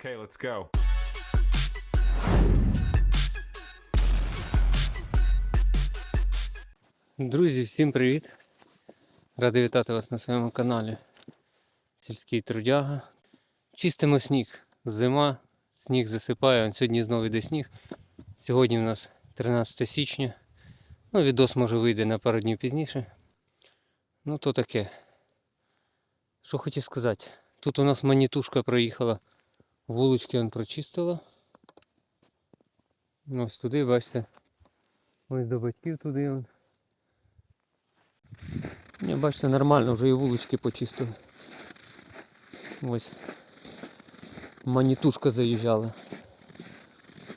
Okay, let's go. Друзі, всім привіт! Радий вітати вас на своєму каналі Сільський Трудяга. Чистимо сніг. Зима, сніг засипає, он сьогодні знову йде сніг. Сьогодні у нас 13 січня. Ну, відос може вийде на пару днів пізніше. Ну то таке. Що хотів сказати? Тут у нас манітушка проїхала, вулички он прочистила. Ось туди, бачите. Ось до батьків туди. Он. Бачите, нормально, вже і вулички почистили. Ось. Манітушка заїжджала.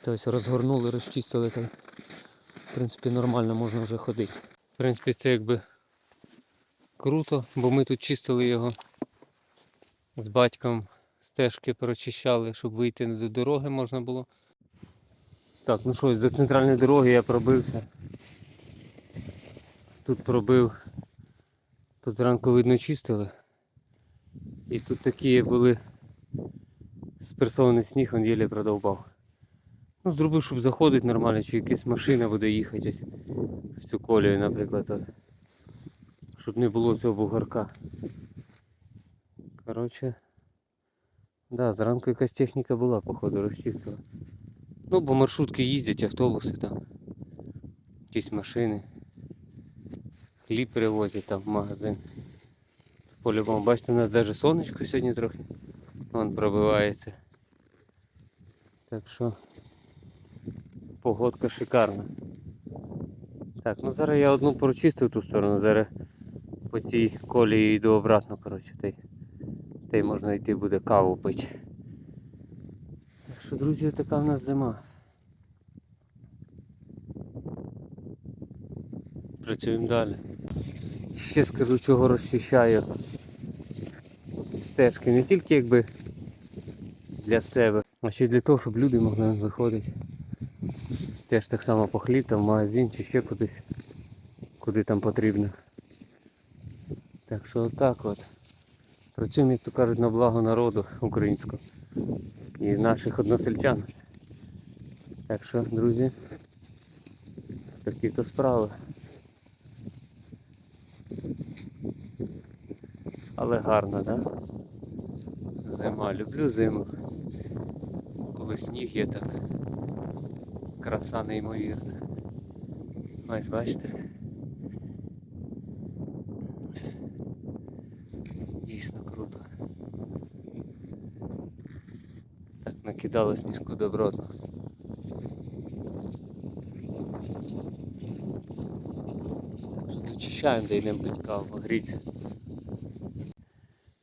Тобто розгорнули, розчистили так. В принципі, нормально можна вже ходити. В принципі, це якби круто, бо ми тут чистили його з батьком, стежки прочищали, щоб вийти до дороги можна було. Так, ну що, до центральної дороги я пробився. Тут пробив Тут зранку видно чистили. І тут такі були спресований сніг, він єлі продовбав. Ну, зробив, щоб заходити нормально, чи якась машина буде їхати в цю колію, наприклад. от. Щоб не було цього бугорка. Коротше. Да, зранку якась техніка була, походу, розчистила. Ну, бо маршрутки їздять, автобуси там. Якісь машини хліб привозять там в магазин. По-любому, бачите, у нас навіть сонечко сьогодні трохи вон пробивається. Так що погодка шикарна. Так, ну зараз я одну прочистив ту сторону, зараз по цій колії йду обратно, коротше, та й, можна йти буде каву пити. Так що, друзі, така в нас зима. Працюємо далі. Ще скажу, чого розчищаю ці стежки. Не тільки якби для себе, а ще й для того, щоб люди могли виходити. Теж так само по хліб, там в магазин чи ще кудись, куди там потрібно. Так що отак от. Працюємо, як то кажуть, на благо народу українського і наших односельчан. Так що, друзі, такі то справи. Але гарно, так? Да? Зима, люблю зиму. Коли сніг є так. Краса неймовірна. Ось бачите. Дійсно круто. Так, накидало сніжку добротно. Так що дочищаємо, де йдемо пить каву, гріться.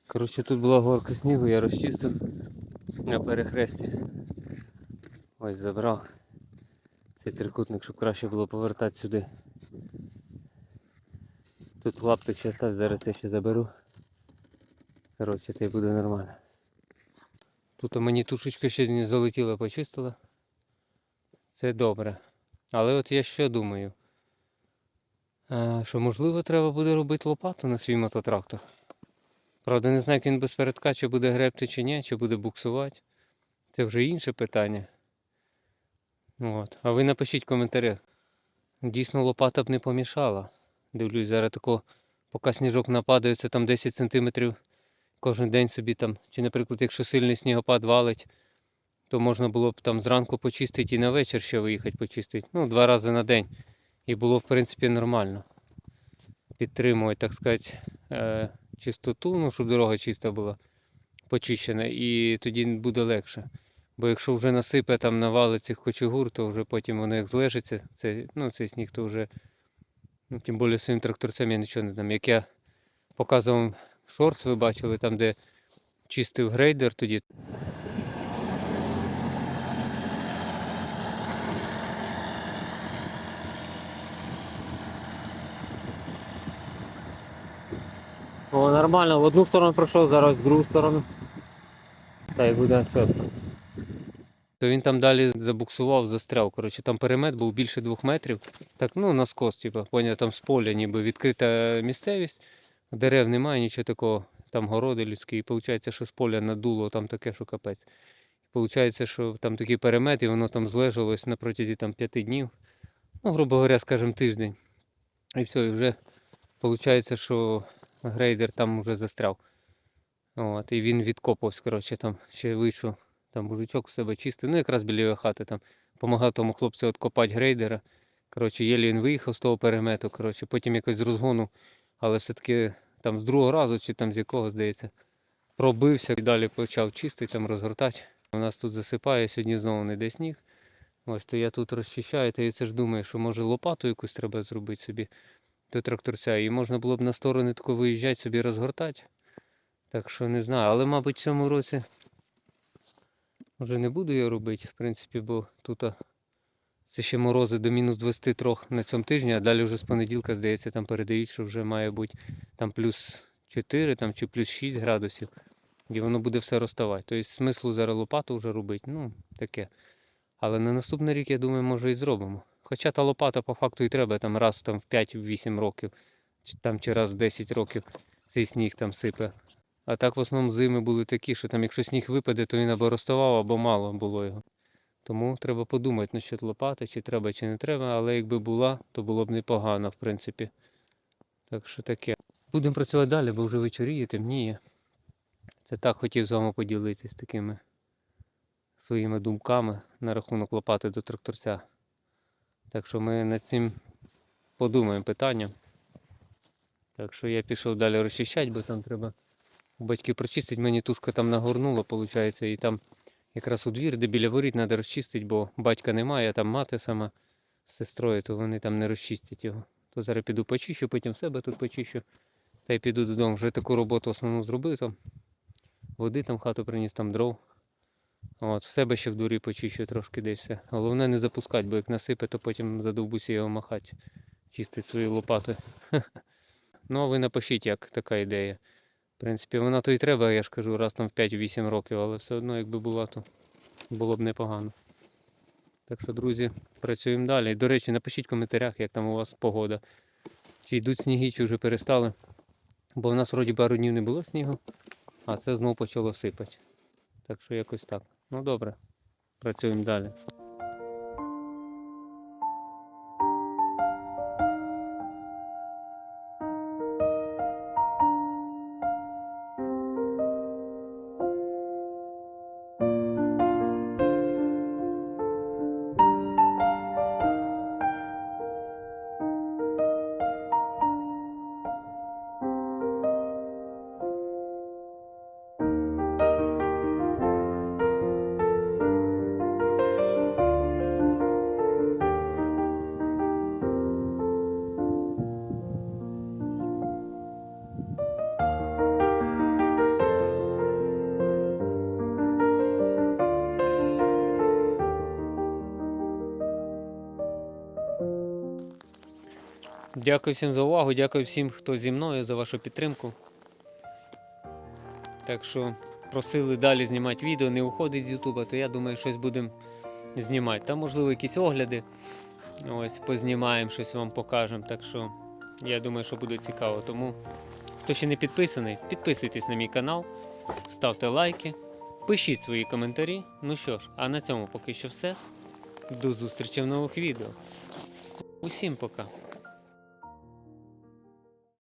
Коротше, тут була горка снігу, я розчистив на перехресті. Ось забрав цей трикутник, щоб краще було повертати сюди. Тут лаптик ще став, зараз я ще заберу. Коротше, це буде нормально. Тут у мені тушечка ще не залетіла, почистила. Це добре. Але от я що думаю, що можливо треба буде робити лопату на свій мототрактор. Правда, не знаю, як він без передка, чи буде гребти чи ні, чи буде буксувати. Це вже інше питання. От. А ви напишіть в коментарях. Дійсно лопата б не помішала. Дивлюсь, зараз тако, поки сніжок нападає, це там 10 см кожен день собі там. Чи, наприклад, якщо сильний снігопад валить, то можна було б там зранку почистити і на вечір ще виїхати почистити. Ну, два рази на день. І було, в принципі, нормально. Підтримувати, так сказати, е, чистоту, ну, щоб дорога чиста була, почищена, і тоді буде легше. Бо якщо вже насипе там навали цих кочегур, то вже потім воно як злежиться, це, ну, цей сніг, то вже, ну, тим більше своїм тракторцем я нічого не дам. Як я показував шорт, ви бачили, там, де чистив грейдер тоді. О, нормально, в одну сторону пройшов, зараз в другу сторону. Та й буде чітко. То він там далі забуксував, застряв. Коротше, там перемет був більше двох метрів. Так, ну на скос, типу, поняв, там з поля, ніби відкрита місцевість, дерев немає, нічого такого, там городи людські, і виходить, що з поля надуло там таке, що капець. Получається, що там такий перемет, і воно там злежалось на протязі там, 5 днів. Ну, грубо говоря, скажімо, тиждень. І все, і вже виходить, що грейдер там вже застряв. От, і він відкопався, коротше, там ще вийшов, там мужичок у себе чистив, ну якраз біля його хати там допомагав тому хлопцю відкопати грейдера. Коротше, єлі він виїхав з того перемету, коротше, потім якось з розгону, але все-таки там з другого разу, чи там з якого, здається, пробився і далі почав чистити, там розгортати. У нас тут засипає, сьогодні знову не йде сніг. Ось то я тут розчищаю, та я це ж думаю, що може лопату якусь треба зробити собі до тракторця. І можна було б на сторони тако виїжджати собі розгортати. Так що не знаю. Але, мабуть, в цьому році вже не буду я робити, в принципі, бо тут це ще морози до мінус 23 на цьому тижні, а далі вже з понеділка, здається, там передають, що вже має бути там плюс 4 там, чи плюс 6 градусів. І воно буде все розставати. Тобто смислу зараз лопату вже робити, ну, таке. Але на наступний рік, я думаю, може і зробимо. Хоча та лопата по факту і треба там раз там, в 5-8 років, чи там чи раз в 10 років цей сніг там сипе. А так в основному зими були такі, що там якщо сніг випаде, то він або розставав, або мало було його. Тому треба подумати насчет лопати, чи треба, чи не треба, але якби була, то було б непогано, в принципі. Так що таке. Будемо працювати далі, бо вже вечоріє, темніє. Це так хотів з вами поділитись такими своїми думками на рахунок лопати до тракторця. Так що ми над цим подумаємо питанням. Так що я пішов далі розчищати, бо там треба у батьків прочистити. Мені тушка там нагорнула, виходить, і там якраз у двір, де біля воріт треба розчистити, бо батька немає, а там мати сама з сестрою, то вони там не розчистять його. То зараз піду почищу, потім себе тут почищу. Та й піду додому. Вже таку роботу основну зробив там. Води там хату приніс, там дров. От, в себе ще в дворі почищу трошки десь все. Головне не запускати, бо як насипе, то потім задовбуся його махати. Чистить свої лопати. Ну, а ви напишіть, як така ідея. В принципі, вона то і треба, я ж кажу, раз там в 5-8 років, але все одно, якби була, то було б непогано. Так що, друзі, працюємо далі. До речі, напишіть в коментарях, як там у вас погода. Чи йдуть сніги, чи вже перестали. Бо в нас вроді пару днів не було снігу, а це знову почало сипати. Так що якось так. Ну добре, працюємо далі. Дякую всім за увагу, дякую всім, хто зі мною за вашу підтримку. Так що просили далі знімати відео, не уходить з Ютуба, то я думаю, щось будемо знімати. Там, можливо, якісь огляди. Ось, познімаємо, щось вам покажемо. Так що я думаю, що буде цікаво. Тому, хто ще не підписаний, підписуйтесь на мій канал, ставте лайки, пишіть свої коментарі. Ну що ж, а на цьому поки що все. До зустрічі в нових відео. Усім пока.